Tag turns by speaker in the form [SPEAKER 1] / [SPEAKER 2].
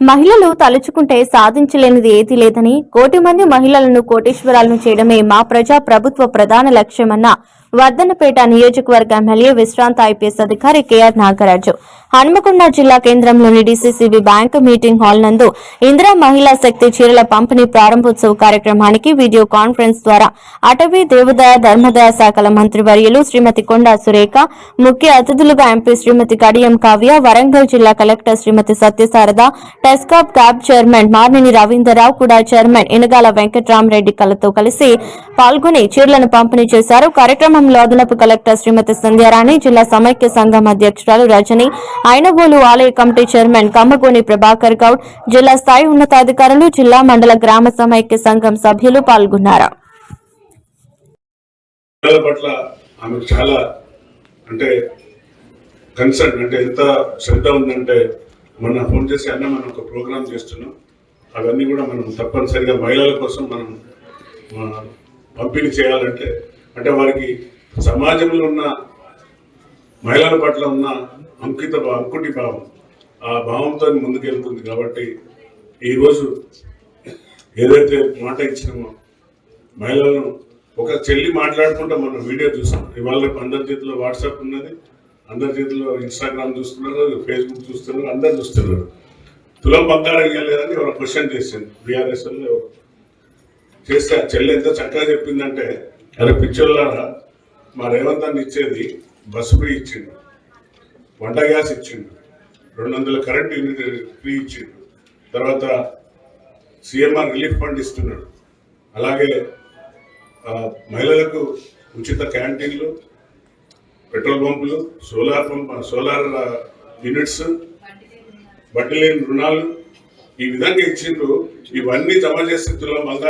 [SPEAKER 1] మహిళలు తలుచుకుంటే సాధించలేనిది ఏదీ లేదని కోటి మంది మహిళలను కోటీశ్వరాలను చేయడమే మా ప్రజా ప్రభుత్వ ప్రధాన లక్ష్యమన్న వర్ధనపేట నియోజకవర్గ ఎమ్మెల్యే విశ్రాంత ఐపీఎస్ అధికారి కేఆర్ నాగరాజు. హన్మకొండ జిల్లా కేంద్రంలోని డీసీసీబీ బ్యాంక్ మీటింగ్ హాల్ నందు ఇందిరా మహిళా శక్తి చీరల పంపిణీ ప్రారంభోత్సవ కార్యక్రమానికి వీడియో కాన్ఫరెన్స్ ద్వారా అటవీ దేవదాయ ధర్మదాయ శాఖల మంత్రివర్యులు శ్రీమతి కొండా సురేఖ ముఖ్య అతిథులుగా ఎంపీ శ్రీమతి కడియం కావ్య వరంగల్ జిల్లా కలెక్టర్ శ్రీమతి సత్యశారద టెస్కాప్ క్యాబ్ చైర్మన్ మార్నిని రవీంద్రరావు కూడా చైర్మన్ ఇనగాల వెంకట్రామరెడ్డి కలతో కలిసి పాల్గొని చీరలను పంపిణీ చేశారు. కార్యక్రమం కార్యక్రమంలో అదనపు కలెక్టర్ శ్రీమతి సంధ్యారాణి జిల్లా సమైక్య సంఘం అధ్యక్షురాలు రజని ఐనగోలు ఆలయ కమిటీ చైర్మన్ కమ్మగోని ప్రభాకర్ గౌడ్ జిల్లా స్థాయి ఉన్నతాధికారులు జిల్లా మండల గ్రామ సమైక్య సంఘం సభ్యులు పాల్గొన్నారు.
[SPEAKER 2] చాలా అంటే కన్సర్న్ అంటే ఎంత శ్రద్ధ ఉందంటే మొన్న ఫోన్ చేసి అన్న మనం ఒక ప్రోగ్రామ్ చేస్తున్నాం. అవన్నీ కూడా మనం తప్పనిసరిగా మహిళల కోసం మనం పంపిణీ చేయాలంటే అంటే వారికి సమాజంలో ఉన్న మహిళల పట్ల ఉన్న అంకిత అంకుటి భావం ఆ భావంతో ముందుకెళ్తుంది కాబట్టి ఈరోజు ఏదైతే మాట ఇచ్చినామో మహిళలను ఒక చెల్లి మాట్లాడుకుంటా మనం వీడియో చూసాం. ఇవాళ రేపు అందరి చేతిలో వాట్సాప్ ఉన్నది అందరి చేతిలో ఇన్స్టాగ్రామ్ చూస్తున్నారు ఫేస్బుక్ చూస్తున్నారు అందరు చూస్తున్నారు. తులం బంగారం ఇవ్వలేదని ఎవరో క్వశ్చన్ చేసింది. బీఆర్ఎస్ చేస్తే ఆ చెల్లి ఎంత చక్కగా చెప్పిందంటే అరే పిచ్చోళ్ళారా మా రేవంత్ అన్న ఇచ్చేది బస్సు ఫ్రీ ఇచ్చిండు వంట గ్యాస్ ఇచ్చిండు రెండు వందల కరెంట్ యూనిట్ ఫ్రీ ఇచ్చిండు తర్వాత సిఎంఆర్ రిలీఫ్ ఫండ్ ఇస్తున్నాడు. అలాగే మహిళలకు ఉచిత క్యాంటీన్లు పెట్రోల్ పంపులు సోలార్ పంప్ సోలార్ యూనిట్స్ వడ్డీ లేని రుణాలు ఈ విధంగా ఇచ్చిండ్రు. ఇవన్నీ జమ చేసే తులం